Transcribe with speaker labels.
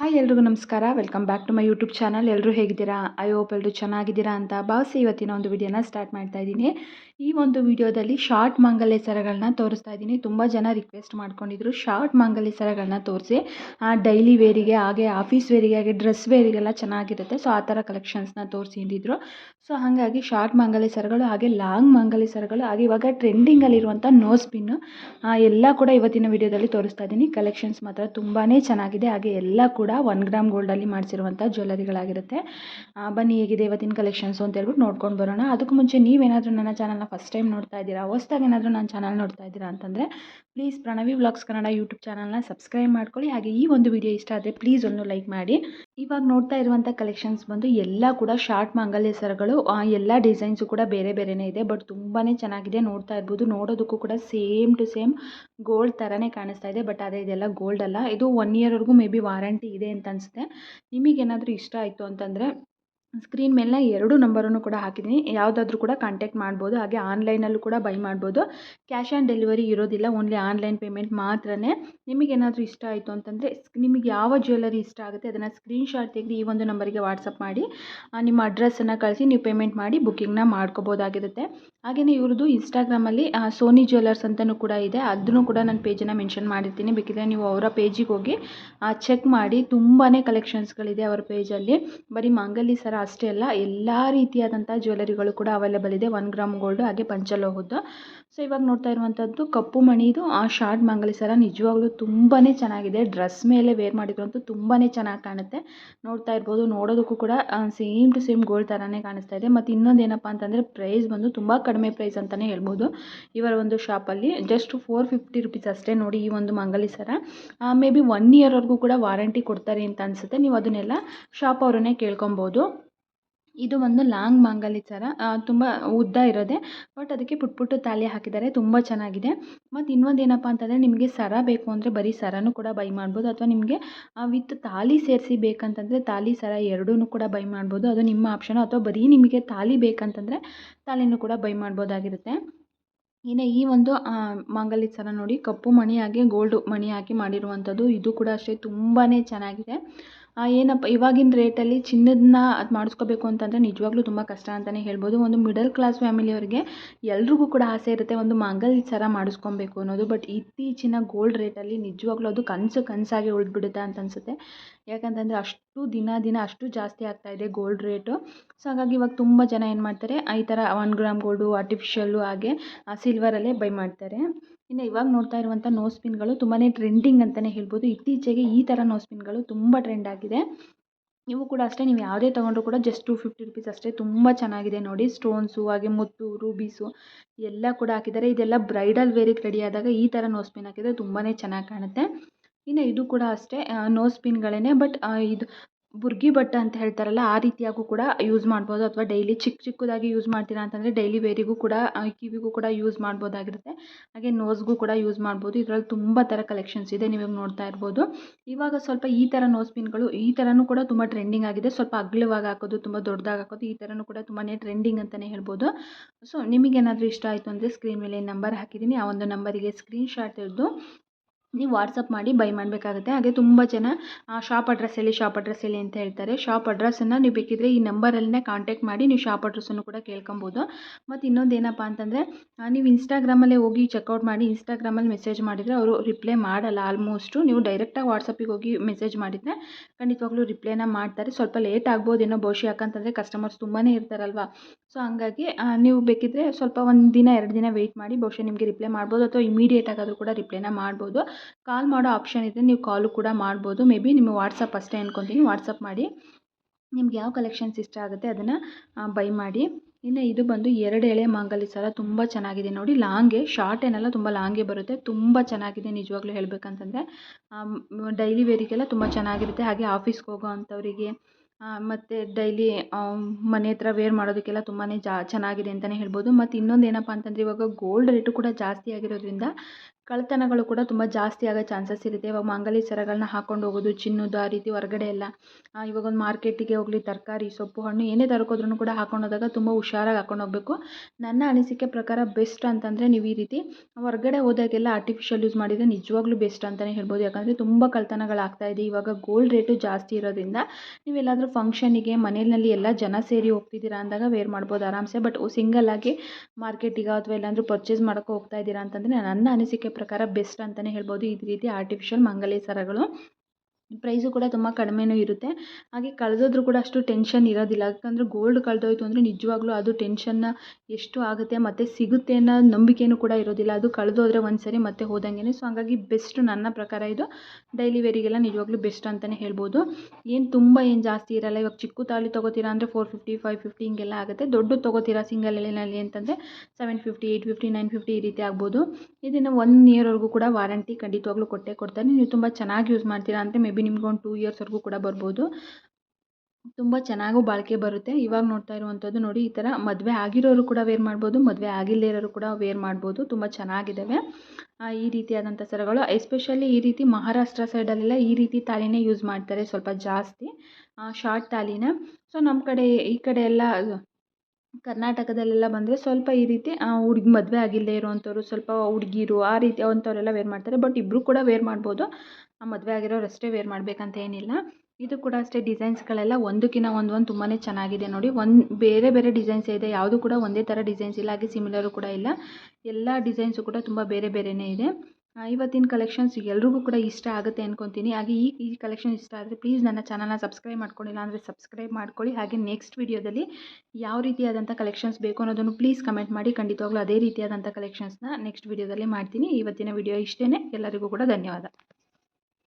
Speaker 1: Hi ಎಲ್ರಿಗೂ ನಮಸ್ಕಾರ. Welcome back to my YouTube channel ಎಲ್ಲರೂ ಹೇಗಿದ್ದೀರಾ? ಐ ಹೋಪ್ ಎಲ್ಲರೂ ಚೆನ್ನಾಗಿದ್ದೀರಾ ಅಂತ ಭಾವಿಸಿ ಇವತ್ತಿನ ಒಂದು ವಿಡಿಯೋನ ಸ್ಟಾರ್ಟ್ ಮಾಡ್ತಾ ಇದ್ದೀನಿ. ಈ ಒಂದು ವಿಡಿಯೋದಲ್ಲಿ ಶಾರ್ಟ್ ಮಂಗಲ್ಯ ಸರಗಳನ್ನ ತೋರಿಸ್ತಾ ಇದ್ದೀನಿ. ತುಂಬ ಜನ ರಿಕ್ವೆಸ್ಟ್ ಮಾಡ್ಕೊಂಡಿದ್ರು ಶಾರ್ಟ್ ಮಂಗಲ್ಯ ಸರಗಳನ್ನ ತೋರಿಸಿ ಡೈಲಿ ವೇರಿಗೆ ಹಾಗೆ ಆಫೀಸ್ ವೇರಿಗೆ ಹಾಗೆ ಡ್ರೆಸ್ ವೇರಿಗೆಲ್ಲ ಚೆನ್ನಾಗಿರುತ್ತೆ. ಸೊ ಆ ಥರ ಕಲೆಕ್ಷನ್ಸ್ನ ತೋರಿಸಿ ಅಂದಿದ್ರು ಸೊ ಹಾಗಾಗಿ ಶಾರ್ಟ್ ಮಂಗಲ್ಯ ಸರಗಳು ಹಾಗೆ ಲಾಂಗ್ ಮಂಗಲ್ಯ ಸರಗಳು ಹಾಗೆ ಇವಾಗ ಟ್ರೆಂಡಿಂಗಲ್ಲಿರುವಂಥ ನೋಸ್ ಪಿನ್ ಎಲ್ಲ ಕೂಡ ಇವತ್ತಿನ ವಿಡಿಯೋದಲ್ಲಿ ತೋರಿಸ್ತಾ ಇದ್ದೀನಿ. ಕಲೆಕ್ಷನ್ಸ್ ಮಾತ್ರ ತುಂಬಾ ಚೆನ್ನಾಗಿದೆ. ಹಾಗೆ ಎಲ್ಲ ಕೂಡ ಒನ್ ಗ್ರಾಮ್ ಗೋಲ್ಡಲ್ಲಿ ಮಾಡಿಸಿರುವಂಥ ಜ್ಯುವೆಲರಿಗಳಾಗಿರುತ್ತೆ ಆ, ಬನ್ನಿ ಹೇಗಿದೆ ಇವತ್ತಿನ ಕಲೆಕ್ಷನ್ಸು ಅಂತ ಹೇಳ್ಬಿಟ್ಟು ನೋಡ್ಕೊಂಡು ಬರೋಣ. ಅದಕ್ಕೂ ಮುಂಚೆ ನೀವೇನಾದರೂ ನನ್ನ ಚಾನಲ್ನ ಫಸ್ಟ್ ಟೈಮ್ ನೋಡ್ತಾ ಇದ್ದೀರಾ? ಹೊಸ್ದಾಗಿ ಏನಾದರೂ ನನ್ನ ಚಾನಲ್ ನೋಡ್ತಾ ಇದ್ದೀರಾ ಅಂತಂದರೆ please Pranavi vlogs Kannada YouTube ಚಾನಲ್ನ ಸಬ್ಸ್ಕ್ರೈಬ್ ಮಾಡ್ಕೊಳ್ಳಿ. ಹಾಗೆ ಈ ಒಂದು ವಿಡಿಯೋ ಇಷ್ಟ ಆದರೆ ಪ್ಲೀಸ್ ಒಂದು ಲೈಕ್ ಮಾಡಿ. ಇವಾಗ ನೋಡ್ತಾ ಇರುವಂಥ ಕಲೆಕ್ಷನ್ಸ್ ಬಂದು ಎಲ್ಲ ಕೂಡ ಶಾರ್ಟ್ ಮಾಂಗಲ್ಯ ಸರಗಳು ಎಲ್ಲ ಡಿಸೈನ್ಸು ಕೂಡ ಬೇರೆ ಬೇರೆನೇ ಇದೆ. ಬಟ್ ತುಂಬಾ ಚೆನ್ನಾಗಿದೆ ನೋಡ್ತಾ ಇರ್ಬೋದು. ನೋಡೋದಕ್ಕೂ ಕೂಡ ಸೇಮ್ ಟು ಸೇಮ್ ಗೋಲ್ಡ್ ಥರನೇ ಕಾಣಿಸ್ತಾ ಇದೆ. ಬಟ್ ಅದೇ ಇದೆಲ್ಲ ಗೋಲ್ಡ್ ಅಲ್ಲ. ಇದು ಒನ್ ಇಯರ್ವರೆಗೂ ಮೇ ಬಿ ವಾರಂಟಿ ಇದೆ ಅಂತ ಅನಿಸುತ್ತೆ. ನಿಮಗೇನಾದರೂ ಇಷ್ಟ ಆಯಿತು ಅಂತಂದರೆ ಸ್ಕ್ರೀನ್ ಮೇಲೆ ಎರಡು ನಂಬರನ್ನು ಕೂಡ ಹಾಕಿದ್ದೀನಿ. ಯಾವುದಾದ್ರೂ ಕೂಡ ಕಾಂಟ್ಯಾಕ್ಟ್ ಮಾಡ್ಬೋದು. ಹಾಗೆ ಆನ್ಲೈನಲ್ಲೂ ಕೂಡ ಬೈ ಮಾಡ್ಬೋದು. ಕ್ಯಾಶ್ ಆನ್ ಡೆಲಿವರಿ ಇರೋದಿಲ್ಲ. ಓನ್ಲಿ ಆನ್ಲೈನ್ ಪೇಮೆಂಟ್ ಮಾತ್ರನೇ. ನಿಮಗೇನಾದರೂ ಇಷ್ಟ ಆಯಿತು ಅಂತಂದರೆ ನಿಮಗೆ ಯಾವ ಜ್ಯುವೆಲ್ಲರಿ ಇಷ್ಟ ಆಗುತ್ತೆ ಅದನ್ನು ಸ್ಕ್ರೀನ್ಶಾಟ್ ತೆಗೆದು ಈ ಒಂದು ನಂಬರಿಗೆ ವಾಟ್ಸಪ್ ಮಾಡಿ ನಿಮ್ಮ ಅಡ್ರೆಸ್ಸನ್ನು ಕಳಿಸಿ ನೀವು ಪೇಮೆಂಟ್ ಮಾಡಿ ಬುಕ್ಕಿಂಗ್ನ ಮಾಡ್ಕೋಬೋದಾಗಿರುತ್ತೆ. ಹಾಗೆಯೇ ಇವ್ರದ್ದು ಇನ್ಸ್ಟಾಗ್ರಾಮಲ್ಲಿ ಸೋನಿ ಜ್ಯುವೆಲರ್ಸ್ ಅಂತಲೂ ಕೂಡ ಇದೆ. ಅದನ್ನು ಕೂಡ ನಾನು ಪೇಜನ್ನು ಮೆನ್ಷನ್ ಮಾಡಿರ್ತೀನಿ. ಬೇಕಿದ್ರೆ ನೀವು ಅವರ ಪೇಜಿಗೆ ಹೋಗಿ ಚೆಕ್ ಮಾಡಿ. ತುಂಬಾ ಕಲೆಕ್ಷನ್ಸ್ಗಳಿದೆ ಅವರ ಪೇಜಲ್ಲಿ ಬರೀ ಮಾಂಗಲ್ಯ ಸರ ಅಷ್ಟೇ ಅಲ್ಲ, ಎಲ್ಲ ರೀತಿಯಾದಂಥ ಜ್ಯುವೆಲರಿಗಳು ಕೂಡ ಅವೈಲೇಬಲ್ ಇದೆ. ಒನ್ ಗ್ರಾಮ್ ಗೋಲ್ಡ್ ಹಾಗೆ ಪಂಚಲೋಹದ್ದು. ಸೊ ಇವಾಗ ನೋಡ್ತಾ ಇರುವಂಥದ್ದು ಕಪ್ಪು ಮಣಿದು, ಆ ಶಾರ್ಟ್ ಮಾಂಗಲ್ಯ ಸರ ನಿಜವಾಗ್ಲೂ ತುಂಬಾ ಚೆನ್ನಾಗಿದೆ. ಡ್ರೆಸ್ ಮೇಲೆ ವೇರ್ ಮಾಡಿದ್ರಂತೂ ತುಂಬಾ ಚೆನ್ನಾಗಿ ಕಾಣುತ್ತೆ. ನೋಡ್ತಾ ಇರ್ಬೋದು, ನೋಡೋದಕ್ಕೂ ಕೂಡ ಸೇಮ್ ಟು ಸೇಮ್ ಗೋಲ್ಡ್ ಥರನೇ ಕಾಣಿಸ್ತಾ ಇದೆ. ಮತ್ತು ಇನ್ನೊಂದು ಏನಪ್ಪ ಅಂತಂದರೆ ಪ್ರೈಸ್ ಬಂದು ತುಂಬ ಕಡಿಮೆ ಪ್ರೈಸ್ ಅಂತಲೇ ಹೇಳ್ಬೋದು. ಇವರ ಒಂದು ಶಾಪಲ್ಲಿ ಜಸ್ಟ್ ಫೋರ್ ಫಿಫ್ಟಿ ರುಪೀಸ್ ಅಷ್ಟೇ ನೋಡಿ ಈ ಒಂದು ಮಂಗಲಿ ಸರ. ಮೇ ಬಿ ಒನ್ ಇಯರ್ವರೆಗೂ ಕೂಡ ವಾರಂಟಿ ಕೊಡ್ತಾರೆ ಅಂತ ಅನಿಸುತ್ತೆ. ನೀವು ಅದನ್ನೆಲ್ಲ ಶಾಪ್ ಅವರನ್ನೇ ಕೇಳ್ಕೊಬೋದು. ಇದು ಒಂದು ಲಾಂಗ್ ಮಾಂಗಲ್ಯ ಸರ ತುಂಬ ಉದ್ದ ಇರೋದೆ ಬಟ್ ಅದಕ್ಕೆ ಪುಟ್ ಪುಟ್ಟು ತಾಳಿ ಹಾಕಿದ್ದಾರೆ ತುಂಬ ಚೆನ್ನಾಗಿದೆ. ಮತ್ತು ಇನ್ನೊಂದು ಏನಪ್ಪ ಅಂತಂದರೆ ನಿಮಗೆ ಸರ ಬೇಕು ಅಂದರೆ ಬರೀ ಸರನೂ ಕೂಡ ಬೈ ಮಾಡ್ಬೋದು ಅಥವಾ ನಿಮಗೆ ವಿತ್ ತಾಳಿ ಸೇರಿಸಿ ಬೇಕಂತಂದರೆ ತಾಳಿ ಸರ ಎರಡೂ ಕೂಡ ಬೈ ಮಾಡ್ಬೋದು ಅದು ನಿಮ್ಮ ಆಪ್ಷನು ಅಥವಾ ಬರೀ ನಿಮಗೆ ತಾಳಿ ಬೇಕಂತಂದರೆ ತಾಳಿನೂ ಕೂಡ ಬೈ ಮಾಡ್ಬೋದಾಗಿರುತ್ತೆ. ಇನ್ನು ಈ ಒಂದು ಆ, ಮಾಂಗಲ್ಯ ಸರ ನೋಡಿ ಕಪ್ಪು ಮಣಿಯಾಗಿ ಹಾಗೆ ಗೋಲ್ಡು ಮಣಿ ಹಾಕಿ ಮಾಡಿರುವಂಥದ್ದು ಇದು ಕೂಡ ಅಷ್ಟೇ ತುಂಬಾ ಚೆನ್ನಾಗಿದೆ. ಏನಪ್ಪ, ಇವಾಗಿನ ರೇಟಲ್ಲಿ ಚಿನ್ನದನ್ನ ಅದು ಮಾಡಿಸ್ಕೋಬೇಕು ಅಂತಂದರೆ ನಿಜವಾಗ್ಲೂ ತುಂಬ ಕಷ್ಟ ಅಂತಲೇ ಹೇಳ್ಬೋದು. ಒಂದು ಮಿಡಲ್ ಕ್ಲಾಸ್ ಫ್ಯಾಮಿಲಿಯವ್ರಿಗೆ ಎಲ್ರಿಗೂ ಕೂಡ ಆಸೆ ಇರುತ್ತೆ ಒಂದು ಮಾಂಗಲ್ ಸರ ಮಾಡಿಸ್ಕೊಬೇಕು ಅನ್ನೋದು. ಬಟ್ ಇತ್ತೀಚಿನ ಗೋಲ್ಡ್ ರೇಟಲ್ಲಿ ನಿಜವಾಗ್ಲೂ ಅದು ಕನಸು ಕನಸಾಗಿ ಉಳಿದ್ಬಿಡುತ್ತೆ ಅಂತ ಅನಿಸುತ್ತೆ. ಯಾಕಂತಂದರೆ ಅಷ್ಟು ದಿನ ದಿನ ಅಷ್ಟು ಜಾಸ್ತಿ ಆಗ್ತಾ ಇದೆ ಗೋಲ್ಡ್ ರೇಟು. ಸೊ ಹಾಗಾಗಿ ಇವಾಗ ತುಂಬ ಜನ ಏನು ಮಾಡ್ತಾರೆ, ಈ ಥರ ಒನ್ ಗ್ರಾಮ್ ಗೋಲ್ಡು ಆರ್ಟಿಫಿಷಿಯಲ್ಲು ಹಾಗೆ ಸಿಲ್ವರಲ್ಲೇ ಬೈ ಮಾಡ್ತಾರೆ. ಇನ್ನು ಇವಾಗ ನೋಡ್ತಾ ಇರುವಂಥ ನೋಸ್ ಪಿನ್ಗಳು ತುಂಬಾ ಟ್ರೆಂಡಿಂಗ್ ಅಂತಲೇ ಹೇಳ್ಬೋದು. ಇತ್ತೀಚೆಗೆ ಈ ಥರ ನೋಸ್ ಪಿನ್ಗಳು ತುಂಬ ಟ್ರೆಂಡ್ ಆಗಿದೆ. ಇವು ಕೂಡ ಅಷ್ಟೇ, ನೀವು ಯಾವುದೇ ತೊಗೊಂಡ್ರು ಕೂಡ ಜಸ್ಟ್ ಟು ಫಿಫ್ಟಿ ರುಪೀಸ್ ಅಷ್ಟೇ ತುಂಬ ಚೆನ್ನಾಗಿದೆ ನೋಡಿ. ಸ್ಟೋನ್ಸು ಹಾಗೆ ಮುತ್ತು ರೂಬೀಸು ಎಲ್ಲ ಕೂಡ ಹಾಕಿದ್ದಾರೆ. ಇದೆಲ್ಲ ಬ್ರೈಡಲ್ ವೇರಿಗೆ ರೆಡಿ ಆದಾಗ ಈ ಥರ ನೋಸ್ ಪಿನ್ ಹಾಕಿದರೆ ತುಂಬಾ ಚೆನ್ನಾಗಿ ಕಾಣುತ್ತೆ. ಇನ್ನು ಇದು ಕೂಡ ಅಷ್ಟೇ ನೋಸ್ ಪಿನ್ಗಳೇ ಬಟ್ ಇದು ಬುರ್ಗಿ ಬಟ್ಟ ಅಂತ ಹೇಳ್ತಾರಲ್ಲ, ಆ ರೀತಿಯಾಗೂ ಕೂಡ ಯೂಸ್ ಮಾಡ್ಬೋದು. ಅಥವಾ ಡೈಲಿ ಚಿಕ್ಕ ಚಿಕ್ಕದಾಗಿ ಯೂಸ್ ಮಾಡ್ತೀರಾ ಅಂತಂದರೆ ಡೈಲಿ ವೇರಿಗೂ ಕೂಡ ಕಿವಿಗೂ ಕೂಡ ಯೂಸ್ ಮಾಡ್ಬೋದಾಗಿರುತ್ತೆ. ಹಾಗೆ ನೋಸ್ಗೂ ಕೂಡ ಯೂಸ್ ಮಾಡ್ಬೋದು. ಇದರಲ್ಲಿ ತುಂಬ ಥರ ಕಲೆಕ್ಷನ್ಸ್ ಇದೆ ನೀವು ನೋಡ್ತಾ ಇರ್ಬೋದು. ಇವಾಗ ಸ್ವಲ್ಪ ಈ ಥರ ನೋಸ್ ಪಿನ್ಗಳು ಈ ಥರನೂ ಕೂಡ ತುಂಬ ಟ್ರೆಂಡಿಂಗ್ ಆಗಿದೆ. ಸ್ವಲ್ಪ ಅಗಲವಾಗಿ ಹಾಕೋದು, ತುಂಬ ದೊಡ್ಡದಾಗಿ ಹಾಕೋದು, ಈ ಥರನೂ ಕೂಡ ತುಂಬಾ ಟ್ರೆಂಡಿಂಗ್ ಅಂತಲೇ ಹೇಳ್ಬೋದು. ಸೊ ನಿಮಗೇನಾದರೂ ಇಷ್ಟ ಆಯಿತು ಅಂದರೆ ಸ್ಕ್ರೀನ್ ಮೇಲೆ ನಂಬರ್ ಹಾಕಿದ್ದೀನಿ. ಆ ಒಂದು ನಂಬರಿಗೆ ಸ್ಕ್ರೀನ್ ಶಾಟ್ ತೆಗೆದು ನೀವು ವಾಟ್ಸಪ್ ಮಾಡಿ ಬೈ ಮಾಡಬೇಕಾಗುತ್ತೆ. ಹಾಗೆ ತುಂಬ ಜನ ಶಾಪ್ ಅಡ್ರೆಸ್ ಹೇಳಿ ಶಾಪ್ ಅಡ್ರೆಸ್ ಹೇಳಿ ಅಂತ ಹೇಳ್ತಾರೆ. ಶಾಪ್ ಅಡ್ರೆಸ್ಸನ್ನು ನೀವು ಬೇಕಿದ್ದರೆ ಈ ನಂಬರಲ್ಲೇ ಕಾಂಟ್ಯಾಕ್ಟ್ ಮಾಡಿ ನೀವು ಶಾಪ್ ಅಡ್ರೆಸ್ಸನ್ನು ಕೂಡ ಕೇಳ್ಕೊಬೋದು. ಮತ್ತು ಇನ್ನೊಂದು ಏನಪ್ಪ ಅಂತಂದರೆ ನೀವು ಇನ್ಸ್ಟಾಗ್ರಾಮಲ್ಲೇ ಹೋಗಿ ಚೆಕ್ಔಟ್ ಮಾಡಿ ಇನ್ಸ್ಟಾಗ್ರಾಮಲ್ಲಿ ಮೆಸೇಜ್ ಮಾಡಿದರೆ ಅವರು ರಿಪ್ಲೈ ಮಾಡಲ್ಲ. ಆಲ್ಮೋಸ್ಟು ನೀವು ಡೈರೆಕ್ಟಾಗಿ ವಾಟ್ಸಪ್ಪಿಗೆ ಹೋಗಿ ಮೆಸೇಜ್ ಮಾಡಿದರೆ ಖಂಡಿತವಾಗ್ಲೂ ರಿಪ್ಲೈನ ಮಾಡ್ತಾರೆ. ಸ್ವಲ್ಪ ಲೇಟ್ ಆಗ್ಬೋದೇನೋ ಬಹುಶಃ, ಯಾಕಂತಂದರೆ ಕಸ್ಟಮರ್ಸ್ ತುಂಬಾ ಇರ್ತಾರಲ್ವ. ಸೊ ಹಂಗಾಗಿ ನೀವು ಬೇಕಿದ್ದರೆ ಸ್ವಲ್ಪ ಒಂದು ದಿನ, ಎರಡು ದಿನ ವೆಯ್ಟ್ ಮಾಡಿ, ಬಹುಶಃ ನಿಮಗೆ ರಿಪ್ಲೈ ಮಾಡ್ಬೋದು ಅಥವಾ ಇಮಿಡಿಯೇಟ್ ಆಗಾದರೂ ಕೂಡ ರಿಪ್ಲೈನ ಮಾಡ್ಬೋದು. ಕಾಲ್ ಮಾಡೋ ಆಪ್ಷನ್ ಇದೆ, ನೀವು ಕಾಲು ಕೂಡ ಮಾಡ್ಬೋದು. ಮೇ ಬಿ ನಿಮ್ಮ ವಾಟ್ಸಪ್ ಅಷ್ಟೇ ಅಂದ್ಕೊತೀನಿ ವಾಟ್ಸಪ್ ಮಾಡಿ. ನಿಮ್ಗೆ ಯಾವ ಕಲೆಕ್ಷನ್ಸ್ ಇಷ್ಟ ಆಗುತ್ತೆ ಅದನ್ನು ಬೈ ಮಾಡಿ. ಇನ್ನು ಇದು ಬಂದು ಎರಡು ಎಳೆ ಮಾಂಗಲ್ಯ ಸರ ತುಂಬ ಚೆನ್ನಾಗಿದೆ ನೋಡಿ. ಲಾಂಗೆ ಶಾರ್ಟ್ ಏನಲ್ಲ, ತುಂಬ ಲಾಂಗೆ ಬರುತ್ತೆ. ತುಂಬ ಚೆನ್ನಾಗಿದೆ ನಿಜವಾಗ್ಲೂ ಹೇಳಬೇಕಂತಂದರೆ. ಡೈಲಿ ವೇರಿಗೆಲ್ಲ ತುಂಬ ಚೆನ್ನಾಗಿರುತ್ತೆ. ಹಾಗೆ ಆಫೀಸ್ಗೆ ಹೋಗೋ ಅಂಥವರಿಗೆ ಮತ್ತು ಡೈಲಿ ಮನೆ ಹತ್ರ ವೇರ್ ಮಾಡೋದಕ್ಕೆಲ್ಲ ತುಂಬಾ ಜಾ, ಚೆನ್ನಾಗಿದೆ ಅಂತಲೇ ಹೇಳ್ಬೋದು. ಮತ್ತು ಇನ್ನೊಂದು ಏನಪ್ಪ ಅಂತಂದರೆ ಇವಾಗ ಗೋಲ್ಡ್ ರೇಟು ಕೂಡ ಜಾಸ್ತಿ ಆಗಿರೋದ್ರಿಂದ ಕಳ್ಳತನಗಳು ಕೂಡ ತುಂಬ ಜಾಸ್ತಿ ಆಗೋ ಚಾನ್ಸಸ್ ಇರುತ್ತೆ. ಇವಾಗ ಮಾಂಗಲ್ಯ ಸರಗಳನ್ನ ಹಾಕ್ಕೊಂಡು ಹೋಗೋದು ಚಿನ್ನದ ಆ ರೀತಿ ಹೊರಗಡೆ ಎಲ್ಲ. ಇವಾಗ ಒಂದು ಮಾರ್ಕೆಟಿಗೆ ಹೋಗಲಿ, ತರಕಾರಿ, ಸೊಪ್ಪು, ಹಣ್ಣು, ಏನೇ ತರಕೋದ್ರೂ ಕೂಡ ಹಾಕೊಂಡು ಹೋದಾಗ ತುಂಬ ಹುಷಾರಾಗಿ ಹಾಕೊಂಡು ಹೋಗಬೇಕು. ನನ್ನ ಅನಿಸಿಕೆ ಪ್ರಕಾರ ಬೆಸ್ಟ್ ಅಂತಂದರೆ ನೀವು ಈ ರೀತಿ ಹೊರಗಡೆ ಹೋದಾಗೆಲ್ಲ ಆರ್ಟಿಫಿಷಿಯಲ್ ಯೂಸ್ ಮಾಡಿದರೆ ನಿಜವಾಗ್ಲೂ ಬೆಸ್ಟ್ ಅಂತಲೇ ಹೇಳ್ಬೋದು. ಯಾಕಂದರೆ ತುಂಬ ಕಳ್ತನಗಳಾಗ್ತಾಯಿದೆ ಇವಾಗ ಗೋಲ್ಡ್ ರೇಟು ಜಾಸ್ತಿ ಇರೋದ್ರಿಂದ ನೀವೆಲ್ಲಾದರೂ ಫಂಕ್ಷನಿಗೆ ಮನೆಯಲ್ಲಿ ಎಲ್ಲ ಜನ ಸೇರಿ ಹೋಗ್ತಿದ್ದೀರಾ ಅಂದಾಗ ವೇರ್ ಮಾಡ್ಬೋದು ಆರಾಮ್ಸೆ. ಬಟ್ ಸಿಂಗಲ್ ಆಗಿ ಮಾರ್ಕೆಟಿಗೆ ಅಥವಾ ಎಲ್ಲಾದರೂ ಪರ್ಚೇಸ್ ಮಾಡೋಕ್ಕೆ ಹೋಗ್ತಾ ಇದ್ದೀರಾ ಅಂತಂದರೆ ನನ್ನ ಅನಿಸಿಕೆ ಪ್ರಕಾರ ಬೆಸ್ಟ್ ಅಂತಲೇ ಹೇಳ್ಬೋದು. ಈ ರೀತಿ ಆರ್ಟಿಫಿಷಿಯಲ್ ಮಂಗಲ್ಯ ಸರಗಳು ಪ್ರೈಸು ಕೂಡ ತುಂಬ ಕಡಿಮೆನೂ ಇರುತ್ತೆ. ಹಾಗೆ ಕಳೆದೋದ್ರೂ ಕೂಡ ಅಷ್ಟು ಟೆನ್ಷನ್ ಇರೋದಿಲ್ಲ. ಯಾಕಂದರೆ ಗೋಲ್ಡ್ ಕಳೆದೋಯ್ತು ಅಂದರೆ ನಿಜವಾಗ್ಲೂ ಅದು ಟೆನ್ಷನ್ನ ಎಷ್ಟು ಆಗುತ್ತೆ ಮತ್ತು ಸಿಗುತ್ತೆ ಅನ್ನೋ ನಂಬಿಕೆಯೂ ಕೂಡ ಇರೋದಿಲ್ಲ. ಅದು ಕಳೆದೋದ್ರೆ ಒಂದು ಸರಿ ಮತ್ತೆ ಹೋದಂಗೆ ಸೊ ಹಾಗಾಗಿ ಬೆಸ್ಟ್ ನನ್ನ ಪ್ರಕಾರ ಇದು. ಡೈಲಿ ವೇರಿಗೆಲ್ಲ ನಿಜವಾಗ್ಲೂ ಬೆಸ್ಟ್ ಅಂತಲೇ ಹೇಳ್ಬೋದು. ಏನು ತುಂಬ ಏನು ಜಾಸ್ತಿ ಇರಲ್ಲ. ಇವಾಗ ಚಿಕ್ಕ ತಾಳಿ ತೊಗೋತೀರಾ ಅಂದರೆ ಫೋರ್ ಫಿಫ್ಟಿ ಫೈವ್ ಫಿಫ್ಟಿ ಹಿಂಗೆಲ್ಲ ಆಗುತ್ತೆ. ದೊಡ್ಡದು ತೊಗೋತೀರಾ ಸಿಂಗಲ್ ಎಲೆನಲ್ಲಿ ಅಂತಂದರೆ seven fifty eight fifty nine fifty ಈ ರೀತಿ ಆಗ್ಬೋದು. ಇದನ್ನು ಒನ್ ಇಯರ್ವರೆಗೂ ಕೂಡ ವಾರಂಟಿ ಖಂಡಿತವಾಗ್ಲೂ ಕೊಟ್ಟೇ ಕೊಡ್ತಾರೆ. ನೀವು ತುಂಬ ಚೆನ್ನಾಗಿ ಯೂಸ್ ಮಾಡ್ತೀರಾ ಅಂದರೆ ಮೇ ನಿಮ್ಗೆ ಒಂದು ಟೂ ಇಯರ್ಸ್ವರೆಗೂ ಕೂಡ ಬರ್ಬೋದು. ತುಂಬ ಚೆನ್ನಾಗೂ ಬಾಳಿಕೆ ಬರುತ್ತೆ. ಇವಾಗ ನೋಡ್ತಾ ಇರುವಂಥದ್ದು ನೋಡಿ, ಈ ಥರ ಮದುವೆ ಆಗಿರೋರು ಕೂಡ ವೇರ್ ಮಾಡ್ಬೋದು, ಮದುವೆ ಆಗಿಲ್ಲದೇ ಇರೋರು ಕೂಡ ವೇರ್ ಮಾಡ್ಬೋದು. ತುಂಬ ಚೆನ್ನಾಗಿದ್ದಾವೆ ಈ ರೀತಿಯಾದಂಥ ಸರಗಳು ಎಸ್ಪೆಷಲಿ ಈ ರೀತಿ ಮಹಾರಾಷ್ಟ್ರ ಸೈಡಲ್ಲೆಲ್ಲ ಈ ರೀತಿ ತಾಳಿನೇ ಯೂಸ್ ಮಾಡ್ತಾರೆ ಸ್ವಲ್ಪ ಜಾಸ್ತಿ. ಶಾರ್ಟ್ ತಾಳಿನ ಸೊ ನಮ್ಮ ಕಡೆ, ಈ ಕಡೆ ಎಲ್ಲ ಕರ್ನಾಟಕದಲ್ಲೆಲ್ಲ ಬಂದರೆ ಸ್ವಲ್ಪ ಈ ರೀತಿ ಹುಡ್ಗಿ ಮದುವೆ ಆಗಿಲ್ಲದೆ ಇರೋವಂಥವ್ರು, ಸ್ವಲ್ಪ ಹುಡ್ಗೀರು ಆ ರೀತಿ ಅಂಥವರೆಲ್ಲ ವೇರ್ ಮಾಡ್ತಾರೆ. ಬಟ್ ಇಬ್ಬರೂ ಕೂಡ ವೇರ್ ಮಾಡ್ಬೋದು. ಮದುವೆ ಆಗಿರೋರು ಅಷ್ಟೇ ವೇರ್ ಮಾಡಬೇಕಂತ ಏನಿಲ್ಲ. ಇದು ಕೂಡ ಅಷ್ಟೇ ಡಿಸೈನ್ಸ್ಗಳೆಲ್ಲ ಒಂದಕ್ಕಿಂತ ಒಂದು ಒಂದು ತುಂಬಾ ಚೆನ್ನಾಗಿದೆ ನೋಡಿ. ಒಂದು, ಬೇರೆ ಬೇರೆ ಡಿಸೈನ್ಸ್ ಇದೆ. ಯಾವುದು ಕೂಡ ಒಂದೇ ಥರ ಡಿಸೈನ್ಸ್ ಇಲ್ಲ. ಹಾಗೆ ಸಿಮಿಲರು ಕೂಡ ಇಲ್ಲ. ಎಲ್ಲ ಡಿಸೈನ್ಸು ಕೂಡ ತುಂಬ ಬೇರೆ ಬೇರೆಯೇ ಇದೆ. ಇವತ್ತಿನ ಕಲೆಕ್ಷನ್ಸ್ ಎಲ್ರಿಗೂ ಕೂಡ ಇಷ್ಟ ಆಗುತ್ತೆ ಅನ್ಕೊತೀನಿ. ಹಾಗೆ ಈ ಈ ಕಲೆಕ್ಷನ್ ಇಷ್ಟ ಆದರೆ ಪ್ಲೀಸ್ ನನ್ನ ಚಾನಲ್ನ ಸಬ್ಸ್ಕ್ರೈಬ್ ಮಾಡ್ಕೊಂಡಿಲ್ಲ ಅಂದರೆ ಸಬ್ಸ್ಕ್ರೈಬ್ ಮಾಡ್ಕೊಳ್ಳಿ. ಹಾಗೆ ನೆಕ್ಸ್ಟ್ ವೀಡಿಯೋದಲ್ಲಿ ಯಾವ ರೀತಿಯಾದಂಥ ಕಲೆಕ್ಷನ್ಸ್ ಬೇಕು ಅನ್ನೋದನ್ನು ಪ್ಲೀಸ್ ಕಮೆಂಟ್ ಮಾಡಿ. ಖಂಡಿತವಾಗ್ಲೂ ಅದೇ ರೀತಿಯಾದಂಥ ಕಲೆಕ್ಷನ್ಸ್ನ ನೆಕ್ಸ್ಟ್ ವೀಡಿಯೋದಲ್ಲಿ ಮಾಡ್ತೀನಿ. ಇವತ್ತಿನ ವೀಡಿಯೋ ಇಷ್ಟೇ ಎಲ್ಲರಿಗೂ ಕೂಡ ಧನ್ಯವಾದ.